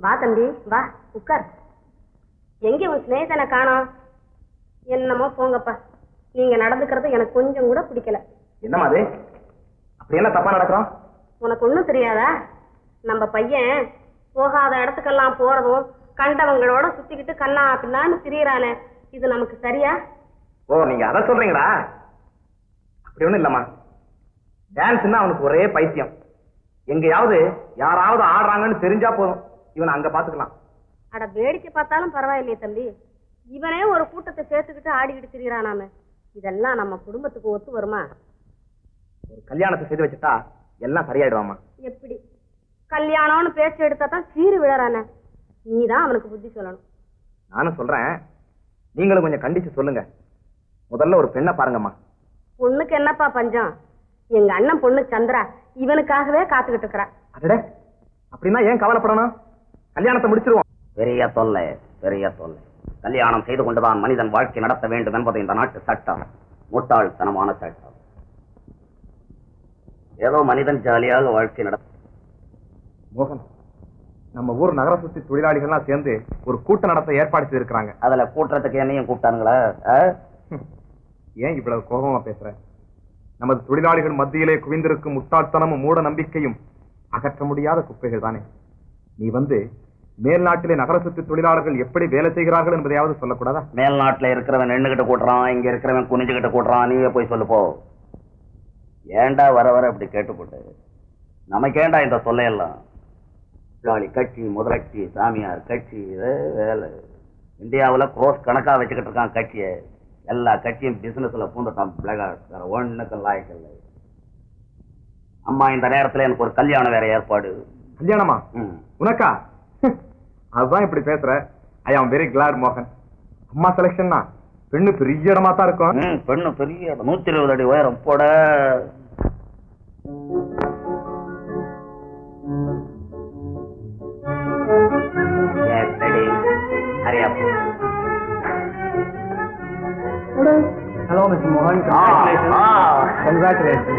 வா தம்பி வா உட்கார். எங்க உன் சிநேகிதனை காணோம்? என்னமோ போங்கப்பா. நீங்க நடந்துக்கிறது எனக்கு கொஞ்சம் கூட பிடிக்கல. என்னம்மா அது? அப்படி என்ன தப்பா நடக்கிறோம்? உனக்கு ஒண்ணும் தெரியாதா? நம்ம பையன் போகாத இடத்துக்கெல்லாம் போறதும் கண்டவங்களோட சுத்திக்கிட்டு கண்ணா பின்னான்னு திரியறானே. இது நமக்கு சரியா? ஓ நீங்க அதை சொல்றீங்களா? அப்படி ஒண்ணும் இல்லம்மா. டான்ஸ்னா அவனுக்கு ஒரே பைத்தியம். எங்கேயாவது யாராவது ஆடுறாங்கன்னு தெரிஞ்சா போதும். இவனை அங்க பாத்துக்கலாம். அட வேடிக்கை பார்த்தாலும் பரவாயில்லையே தம்பி. இவனே ஒரு கூட்டத்தை சேர்த்துக்கிட்டு ஆடிக்கிட்டு திரியறானாமே இதெல்லாம் நம்ம குடும்பத்துக்கு ஒத்து வருமா? ஒரு கல்யாணத்தை செய்து வச்சுட்டா எல்லாம் சரியாயிடுவாமா எப்படி? கல்யாணம்னு பேச்சு எடுத்தா தான் சீறு விழறானே. நீ தான் அவனுக்கு புத்தி சொல்லணும். நானும் சொல்றேன். நீங்களும் கொஞ்சம் கண்டிச்சு சொல்லுங்க. முதல்ல ஒரு பெண்ணை பாருங்கம்மா. பொண்ணுக்கு என்னப்பா பஞ்சம்? எங்க அண்ணன் பொண்ணு சந்திரா இவனுக்காகவே காத்துக்கிட்டு இருக்கிறா. அப்படின்னா ஏன் கவலைப்படணும்? கல்யாணத்தை முடிச்சிருவோம். பெரிய தொல்லை பெரிய தொல்லை. கல்யாணம் செய்து கொண்டுதான் மனிதன் வாழ்க்கை நடத்த வேண்டும் என்பது இந்த நாட்டு சட்டம். முட்டாள்தனமான சட்டம். ஏதோ மனிதன் ஜாலியாக வாழ்க்கை நடத்த மோகன் நம்ம ஊர் நகர சுத்தி தொழிலாளிகள்லாம் சேர்ந்து ஒரு கூட்டம் நடத்த ஏற்பாடு செய்திருக்கிறாங்க. அதுல கூட்டுறதுக்கு என்னையும் கூப்பிட்டானுங்களா? ஏன் இவ்வளவு கோபமா பேசுற? நமது தொழிலாளிகள் மத்தியிலே குவிந்திருக்கும் முட்டாள்தனமும் மூட நம்பிக்கையும் அகற்ற முடியாத குப்பைகள் தானே. நீ வந்து மேல்நாட்டிலே நகர சுத்தி தொழிலாளர்கள் எப்படி வேலை செய்கிறார்கள் என்பதையாவது சொல்லக்கூடாதா? மேல்நாட்டுல இருக்கிறவன் நின்னுகிட்டு கூட்டுறான் இங்க இருக்கிறவன் குனிஞ்சுகிட்டு கூட்டுறான் நீயே போய் சொல்லு போ. ஏன்டா வர வர இப்படி கேட்டுப்பட்டு நமக்கேண்டா இந்த தொல்லையெல்லாம்? முதலாளி கட்சி முதலட்சி சாமியார் கட்சி வேலை. இந்தியாவுல க்ரோஸ் கணக்கா வச்சுக்கிட்டு இருக்கான் கட்சியை. எல்லா கட்சியும் பிசினஸ்ல பூந்துட்டான் பிளகார்ட். வேற ஒண்ணுக்கும் லாய்க்கில்லை அம்மா இந்த நேரத்துல எனக்கு ஒரு கல்யாணம் வேற ஏற்பாடு. கல்யாணமா? ம். உனக்கா? அதுதான் இப்படி பேசுற. ஐ ஆம் வெரி கிளாட் மோகன். அம்மா செலக்ஷன்னா பெண்ணு பெரிய இடமா தான் இருக்கும். பெண்ணு பெரிய நூத்தி இருபது அடி உயரம். போட. ஹலோ மிஸ்டர் மோகன் ah. Congratulation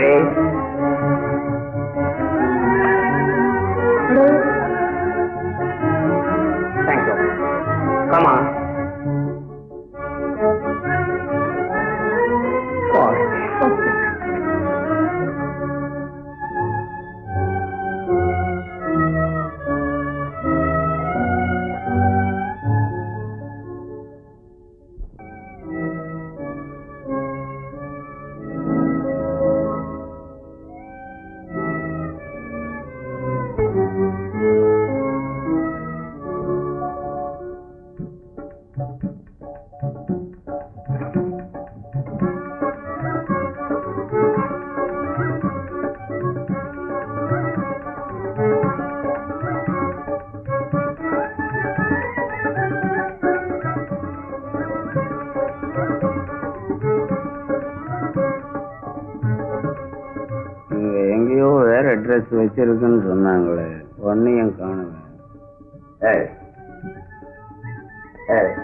Henry. வச்சிருக்குன்னு சொன்னாங்களே ஒன்னையும் காணுவேன் ஏய் ஏய்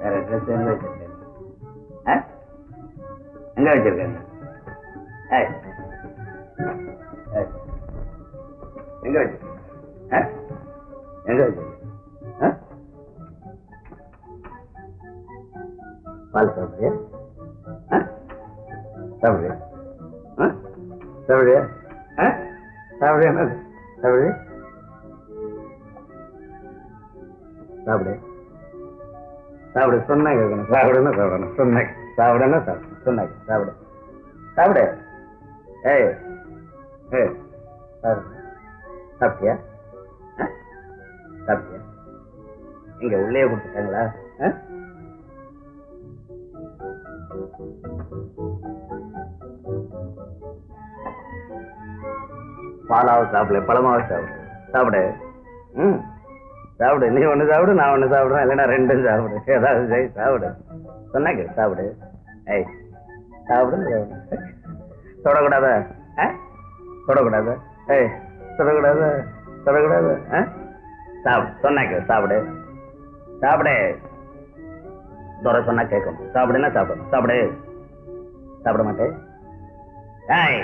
வேற ட்ரெஸ் எங்க வச்சிருக்கேன் எங்க வச்சிருக்கேன் ஏய் எங்க வச்சிருக்கேன் எங்க வச்சிருக்கேன் பால் சாப்பிடுறியா? சாப்பிடுறியா? சாப்பிடுறியா? ஆ? என்னது? சாப்பிடுறியா சாப்பிடு. சாப்பிடு சொன்னா கேட்கணும். சாப்பிடுன்னு சாப்பிடணும். சாப்பிடு சொன்ன சாப்பிடு. சாப்பிடு. ஏய் ஏ சாப்பிட்டியா? சாப்பிட்டியா? இங்க உள்ளே கொடுத்துட்டாங்களா? ஆ? பாலாவது சாப்பிடல பழமாவது சாப்பிடு சாப்பிடு. ம். சாப்பிடு. நீ ஒன்று சாப்பிடு நான் ஒன்று சாப்பிடுறேன் இல்லைன்னா ரெண்டும் சாப்பிடு. ஏதாவது செய் சாப்பிடு. சொன்னாங்க சாப்பிடு. ஏய் சாப்பிடு தொடக்கூடாதா தொடக்கூடாத? ஆ? தொடக்கூடாத? ஏய் தொடக்கூடாத? தொடக்கூடாத? ஆ? சாப்பிடு. சொன்னாங்க சாப்பிடு. சாப்பிடு. துறை சொன்னா கேட்கணும் சாப்பிடுன்னா சாப்பிடணும் சாப்பிடு. சாப்பிட மாட்டேன். ஏய்.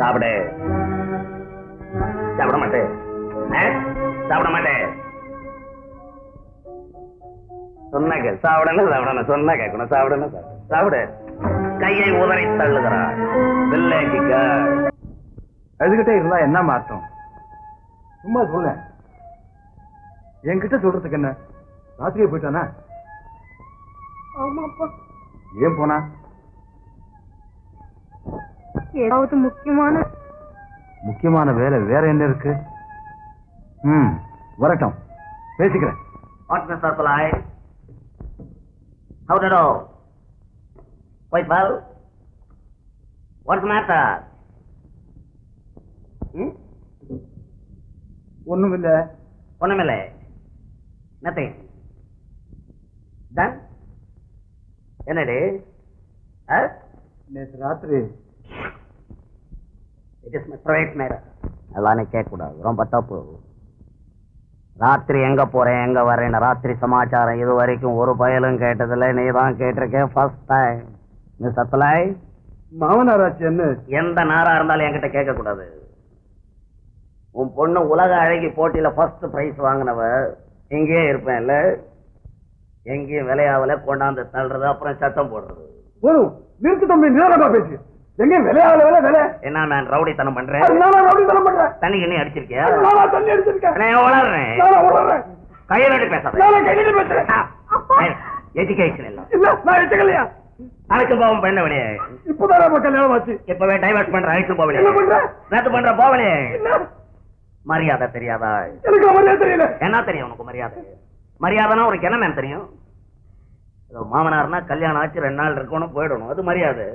சாப்பிடு. சாப்பிட மாட்டேன்? சாப்பிட மாட்டேன் சொன்னா கே சாப்பிடணும் சாப்பிடணும். சொன்னா கேட்கணும். சாப்பிடணும் சாப்பிடு. சாப்பிடு. கையை உதறி கேர்ள் அழுதுகிட்டே இருந்தா என்ன மாற்றம்? சும்மா சொல்ல. என்கிட்ட சொல்றதுக்கு என்ன? ராத்திரியே போயிட்டானா? ஆமாப்பா. ஏன் போனா? ஏதாவது முக்கியமான முக்கியமான வேலை வேற என்ன இருக்கு ம் வரட்டும் பேசிக்கிறேன் What's the supply? How did all? Quite well? What's the matter? Hmm? ஒண்ணும் இல்ல ஒண்ணுமில்லை நத்திங் டன் என்னடி நேற்று ராத்திரி it is my private matter அதெல்லாம் நீ கேட்கக்கூடாது. ரொம்ப தப்பு. ராத்திரி எங்க போறேன் எங்க வரேன் ராத்திரி சமாச்சாரம் இது வரைக்கும் ஒரு பயலும் கேட்டதில்ல. நீ தான் கேட்டிருக்கேன் ஃபர்ஸ்ட் டைம் நீ சத்தலாய் மாமனாராச்சு என்ன? எந்த நாரா இருந்தாலும் என்கிட்ட கேட்க கூடாது உன் பொண்ணு உலக அழகி போட்டியில ஃபர்ஸ்ட் பிரைஸ் வாங்கினவ எங்கேயே இருப்பேன்ல. எங்கேயும் விளையாவல கொண்டாந்து தள்ளுறது அப்புறம் சத்தம் போடுறது. போதும் நிறுத்து தம்பி நிதானமா பேசு. எங்க விளையாடல வேலை வேலை. என்ன நான் ரவுடித்தனம் பண்றேன்? நானா ரவுடி தரம் பண்றேன். தண்ணி கிண்ணி அடிச்சிருக்கியா? நானா தண்ணி அடிச்சிருக்கேன். நான் வளர்றேன் நானா உளறேன். கையில் அடி பேசாத. நானா கையில பேசுறேன். எஜுகேஷன் இல்ல. இல்ல நான் எடுத்துக்கலையா? அழைச்சு போவோம் பெண்ண வெளியே. இப்பதான் நம்ம கல்யாணம் ஆச்சு. இப்பவே டைவர்ட் பண்ற அழைச்சு போவலே என்ன பண்ற? நேத்து பண்ற போவலே என்ன? மரியாதை தெரியாதா? எனக்கு மரியாதை தெரியல. என்ன தெரியும் உனக்கு மரியாதை? மரியாதைனா உனக்கு என்ன மேம் தெரியும்? மாமனார்னா கல்யாணம் ஆச்சு ரெண்டு நாள் இருக்கணும் போயிடணும். அது மரியாதை.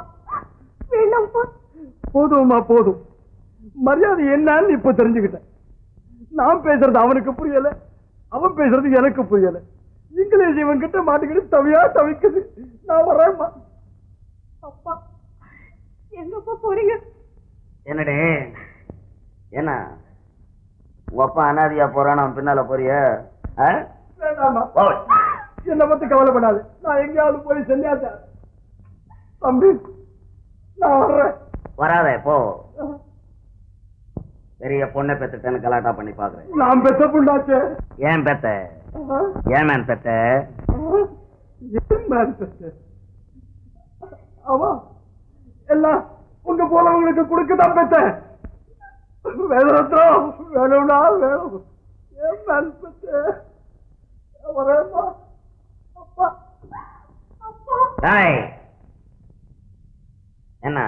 அப்பா வேண்டாம்ப்பா. போதும்மா போதும். மரியாதை என்னன்னு இப்ப தெரிஞ்சுக்கிட்டேன் நான் பேசுறது அவனுக்கு புரியல. அவன் பேசுறது எனக்கு புரியல. இங்கிலீஷ் இவன் கிட்ட மாட்டிக்கிட்டு தவியா தவிக்குது. நான் வரேன்மா அப்பா எங்கப்பா போறீங்க? என்னடே? என்ன? உங்க அப்பா அனாதியா போறான்? அவன் பின்னால போறிய? என்னை பத்தி கவலைப்படாது. நான் எங்கேயாவது போய் செஞ்சாச்சா தம்பி நான் வர்றேன். வராத போ. பெரிய பொண்ணை பெத்துட்டேன்னு கலாட்டா பண்ணி பாக்குறேன். நான் பெத்த புண்டாச்சே. ஏன் பெத்த? ஏன் மேன் பெத்த? ஏன் நான் பெத்த? ஆமா எல்லாம் உங்க போலவங்களுக்கு கொடுக்கதான் பெத்த வேதரத்னம் வேணும்னா வேணும். ஏன் பெத்த? வரேம்மா அப்பா. அப்பா. என்ன?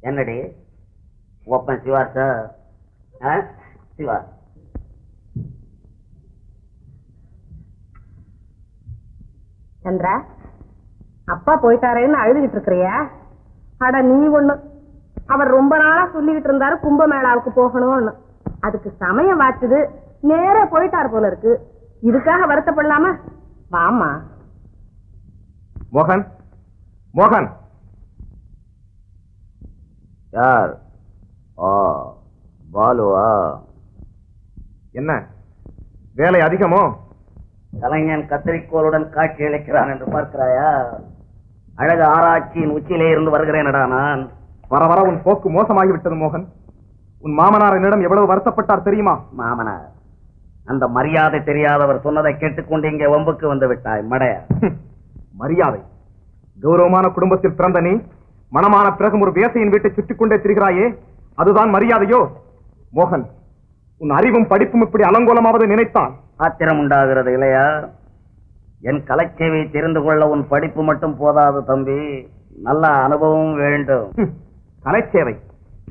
என்னடி? ஒப்பன் சிவா சார்? சிவா. சந்திரா அப்பா போயிட்டாரேன்னு அழுதுகிட்டு இருக்கிறியா. அட நீ ஒண்ணு. அவர் ரொம்ப நாளா சொல்லிக்கிட்டு இருந்தாரு கும்பமேளாவுக்கு போகணும்னு. அதுக்கு சமயம் வாச்சுது. நேரா போயிட்டார் போல இருக்கு. இதுக்காக வருத்தப்படலாமா? வாமா மோகன். மோகன். யார்? ஓ பாலுவா? என்ன? வேலை அதிகமோ? கலைஞன் கத்திரிக்கோளுடன் காட்சி அளிக்கிறான் என்று பார்க்கிறாயா? அழகு ஆராய்ச்சியின் உச்சியிலே இருந்து வருகிறேனடா நான். வர வர உன் போக்கு மோசமாகி விட்டது மோகன். உன் மாமனார் என்னிடம் எவ்வளவு வருத்தப்பட்டார் தெரியுமா? மாமனார் அந்த மரியாதை தெரியாதவர் சொன்னதை கேட்டுக்கொண்டு இங்கே வம்புக்கு வந்து விட்டாய் மடைய. மரியாதை. கௌரவமான குடும்பத்தில் பிறந்த நீ மனமான பிறகும் ஒரு வேசையின் வீட்டை சுற்றிக் கொண்டே திரிகிறாயே அதுதான் மரியாதையோ? மோகன் உன் அறிவும் படிப்பும் இப்படி அலங்கோலமாவது நினைத்தால்? ஆத்திரம் உண்டாகிறது இல்லையா என் கலைச்சேவை தெரிந்து கொள்ள உன் படிப்பு மட்டும் போதாது தம்பி. நல்ல அனுபவம் வேண்டும். கலைச்சேவை.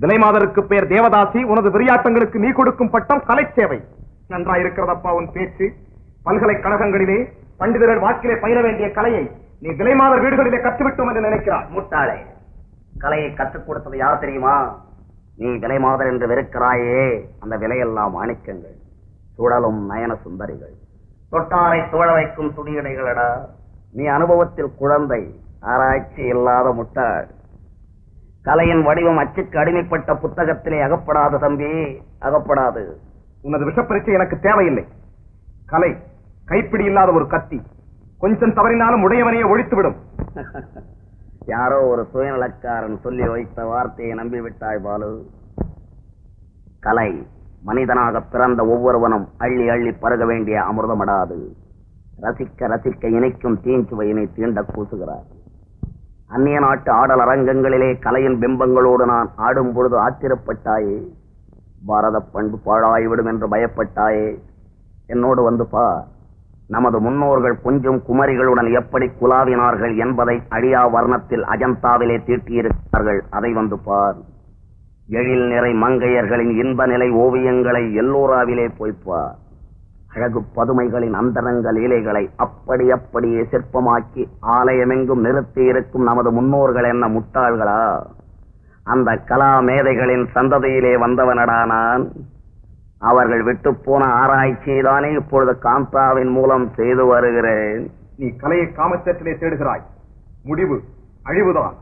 விலைமாதருக்கு பெயர் தேவதாசி உனது விளையாட்டங்களுக்கு நீ கொடுக்கும் பட்டம் கலைச்சேவை. நன்றா இருக்கிறதப்பா உன் பேச்சு. பல்கலைக்கழகங்களிலே பண்டிதர்கள் வாக்கிலே பயிர வேண்டிய கலையை நீ விலைமாதர் வீடுகளிலே கற்றுவிட்டோம் என்று நினைக்கிறாய் முட்டாளே. கலையை கற்றுக் கொடுத்தது யார் தெரியுமா? நீ விலை மாதர் என்று வெறுக்கிறாயே. அந்த விலையெல்லாம் மாணிக்கங்கள். சுழலும் நயன சுந்தரிகள். தொட்டாரை சுழ வைக்கும் துடியடைகளடா நீ அனுபவத்தில் குழந்தை ஆராய்ச்சி இல்லாத முட்டாள். கலையின் வடிவம் அச்சுக்கு அடிமைப்பட்ட புத்தகத்திலே அகப்படாது தம்பி அகப்படாது. உனது விஷப்பரீட்சை எனக்கு தேவையில்லை. கலை கைப்பிடி இல்லாத ஒரு கத்தி. கொஞ்சம் தவறினாலும் உடையவனையே ஒழித்துவிடும். யாரோ ஒரு சுயநலக்காரன் சொல்லி வைத்த வார்த்தையை நம்பிவிட்டாய் பாலு. கலை மனிதனாக பிறந்த ஒவ்வொருவனும் அள்ளி அள்ளி பருக வேண்டிய அமிர்தமடாது. ரசிக்க ரசிக்க இணைக்கும் தீஞ்சுவையினை தீண்ட கூசுகிறார். அந்நிய நாட்டு ஆடல் அரங்கங்களிலே கலையின் பிம்பங்களோடு நான் ஆடும் பொழுது ஆத்திரப்பட்டாயே. பாரத பண்பு பாழாய்விடும் என்று பயப்பட்டாயே. என்னோடு வந்து பார். நமது முன்னோர்கள் கொஞ்சம் குமரிகளுடன் எப்படி குலாவினார்கள் என்பதை அழியா வர்ணத்தில் அஜந்தாவிலே தீட்டியிருக்கிறார்கள். அதை வந்து பார். எழில் நிறை மங்கையர்களின் இன்ப நிலை ஓவியங்களை எல்லோராவிலே போய்ப்பார் அழகு பதுமைகளின் அந்தரங்க லீலைகளை அப்படி அப்படியே சிற்பமாக்கி ஆலயமெங்கும் நிறுத்தி இருக்கும் நமது முன்னோர்கள் என்ன முட்டாள்களா? அந்த கலா மேதைகளின் சந்ததியிலே வந்தவனடா நான்? அவர்கள் விட்டு போன ஆராய்ச்சியை தானே இப்பொழுது காந்தாவின் மூலம் செய்து வருகிறேன். நீ கலையை காமச்சேற்றிலே தேடுகிறாய். முடிவு அழிவுதான்.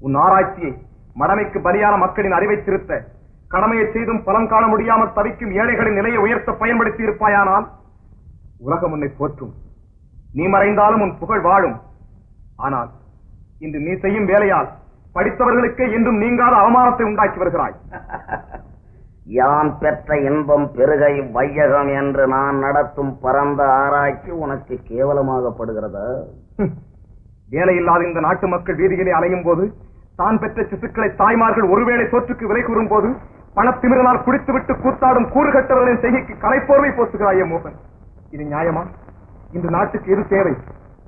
உன் ஆராய்ச்சியை மடமைக்கு பலியான மக்களின் அறிவை திருத்த கடமையை செய்தும் பலன் காண முடியாமல் தவிக்கும் ஏழைகளின் நிலையை உயர்த்த பயன்படுத்தி இருப்பாயானால் உலகம் உன்னை போற்றும். நீ மறைந்தாலும் உன் புகழ் வாழும். ஆனால் இன்று நீ செய்யும் வேலையால் படித்தவர்களுக்கே என்றும் நீங்காத அவமானத்தை உண்டாக்கி வருகிறாய். யான் பெற்ற இன்பம் பெருகை வையகம் என்று நான் நடத்தும் பரந்த ஆராய்ச்சி உனக்கு கேவலமாகப்படுகிறதா? வேலையில்லாத இந்த நாட்டு மக்கள் வீதியிலே அலையும் போது தான் பெற்ற சிசுக்களை தாய்மார்கள் ஒருவேளை சோற்றுக்கு விலை கூறும் போது பணத்திமிரனால் குடித்துவிட்டு கூத்தாடும் கூறுகட்டவர்களின் செய்கைக்கு கலைப்போர்வை போத்துகிறாயே மோகன். இது நியாயமா? இந்த நாட்டுக்கு எது தேவை?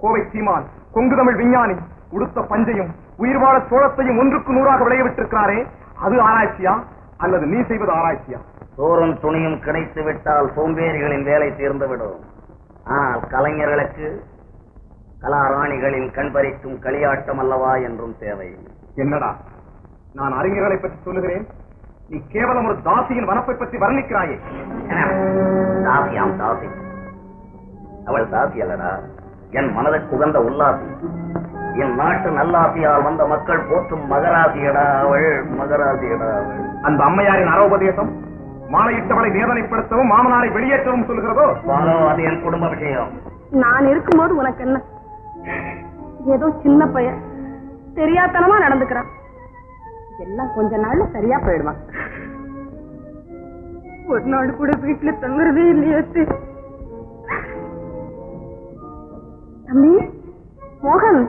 கோவை சீமான் கொங்கு தமிழ் விஞ்ஞானி உடுத்த பஞ்சையும் உயிர்வாழ சோளத்தையும் ஒன்றுக்கு நூறாக விளையவிட்டிருக்கிறாரே அது ஆராய்ச்சியா? அல்லது நீ செய்வது ஆராய்ச்சியா? சோறும் துணியும் கிடைத்து விட்டால் சோம்பேறிகளின் வேலை தீர்ந்துவிடும். ஆனால் கலைஞர்களுக்கு கலாராணிகளின் கண்பறிக்கும் களியாட்டம் அல்லவா என்றும் தேவை. என்னடா? நான் அறிஞர்களை பற்றி சொல்லுகிறேன். நீ கேவலம் ஒரு தாசியின் வனப்பை பற்றி வர்ணிக்கிறாயே. தாசியாம் தாசி. அவள் தாசி அல்லடா. என் மனதுக்கு உகந்த உல்லாசி. என் நாட்டு நல்லாசியால் வந்த மக்கள் போற்றும் மகராசியடா அவள் மகராசியடா அவள். அந்த அம்மையாரின் அரோபதேசம் மாலையிட்டவளை வேதனைப்படுத்தவும் மாமனாரை வெளியேற்றவும் சொல்கிறதோ? அது என் குடும்ப விஷயம். நான் இருக்கும்போது உனக்கு என்ன? ஏதோ சின்ன பையன். தெரியாத்தனமா நடந்துக்கிறான். எல்லாம் கொஞ்ச நாள்ல சரியா போயிடுவான். ஒரு நாள் கூட வீட்டுல தங்குறதே இல்லையே தம்பி மோகன்.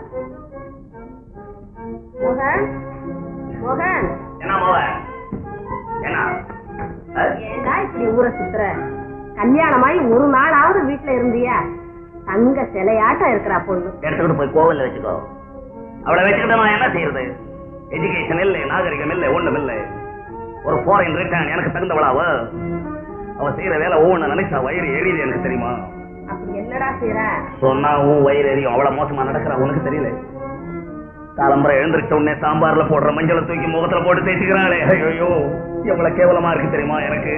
ஊரை சுத்துற. கல்யாணமாயி ஒரு நாளாவது வீட்டுல இருந்தியா. தங்க சிலையாட்டம் இருக்கிறா பொண்ணு. எடுத்துக்கிட்டு போய் கோவில்ல வச்சுக்கோ. அவளை வச்சுக்கிட்டு நான் என்ன செய்யறது? எஜுகேஷன் இல்லை நாகரிகம் இல்லை ஒண்ணும் இல்லை. ஒரு ஃபாரின் ரிட்டர்ன் எனக்கு தகுந்தவளாவ அவ செய்யற வேலை ஒவ்வொன்னு நினைச்சா வயிறு எரியுது எனக்கு தெரியுமா? அப்படி என்னடா செய்யற சொன்னா உன் வயிறு எரியும். அவ்வளவு மோசமா நடக்கிறா உனக்கு தெரியல. காலம்பரை எழுந்திருச்ச உடனே சாம்பார்ல போடுற மஞ்சளை தூக்கி முகத்துல போட்டு தேய்ச்சிக்கிறாளே. ஐயோ எவ்வளவு கேவலமா இருக்கு தெரியுமா எனக்கு?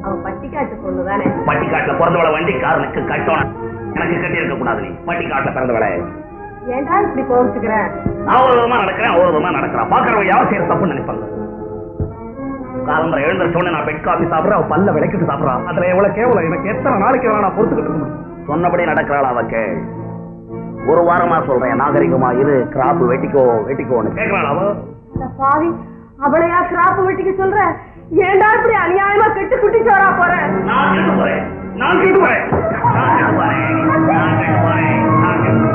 ஏண்டா தம்பி அவ பட்டிக்காட்டு பொண்ணு தானே பட்டிக்காட்டுல பிறந்தவளை வண்டிக்காரனுக்கு கட்டணும். எனக்கு கட்டி இருக்க கூடாது நீ. பட்டிக்காட்டுல பிறந்தவளை. ஏண்டா இப்படி கோவிச்சுக்கிற நான் ஒரு விதமா நடக்கிறேன். ஒரு விதமா நடக்கிறான் பாக்குறவங்க யாரும் செய்யற தப்புன்னு நினைப்பாங்க. காலம்பரை எழுந்திருச்ச உடனே நான் பெட் காஃபி சாப்பிடுறேன் அவ பல்ல விளக்கிட்டு சாப்பிடுறான் அதுல எவ்வளவு கேவலம் எனக்கு எத்தனை நாளைக்கு நான் பொறுத்துக்கிட்டு இருக்க முடியும் சொன்னபடி நடக்கிறாள் அவ கேள். ஒரு வாரமா சொல்றேன் நாகரிகமா இரு கிராப் வெட்டிக்கோ வெட்டிக்கோன்னு. கேட்கிறாள் அவ? அவளையா கிராப்பு வெட்டிக்க சொல்ற? ஏண்டா இப்படி அநியாயமா கெட்டு குட்டி சோறா போறேன். நான் கெட்டு போறேன். நான் கெட்டு போறேன். நான் கெட்டு போறேன். நான் கெட்டு போறேன்.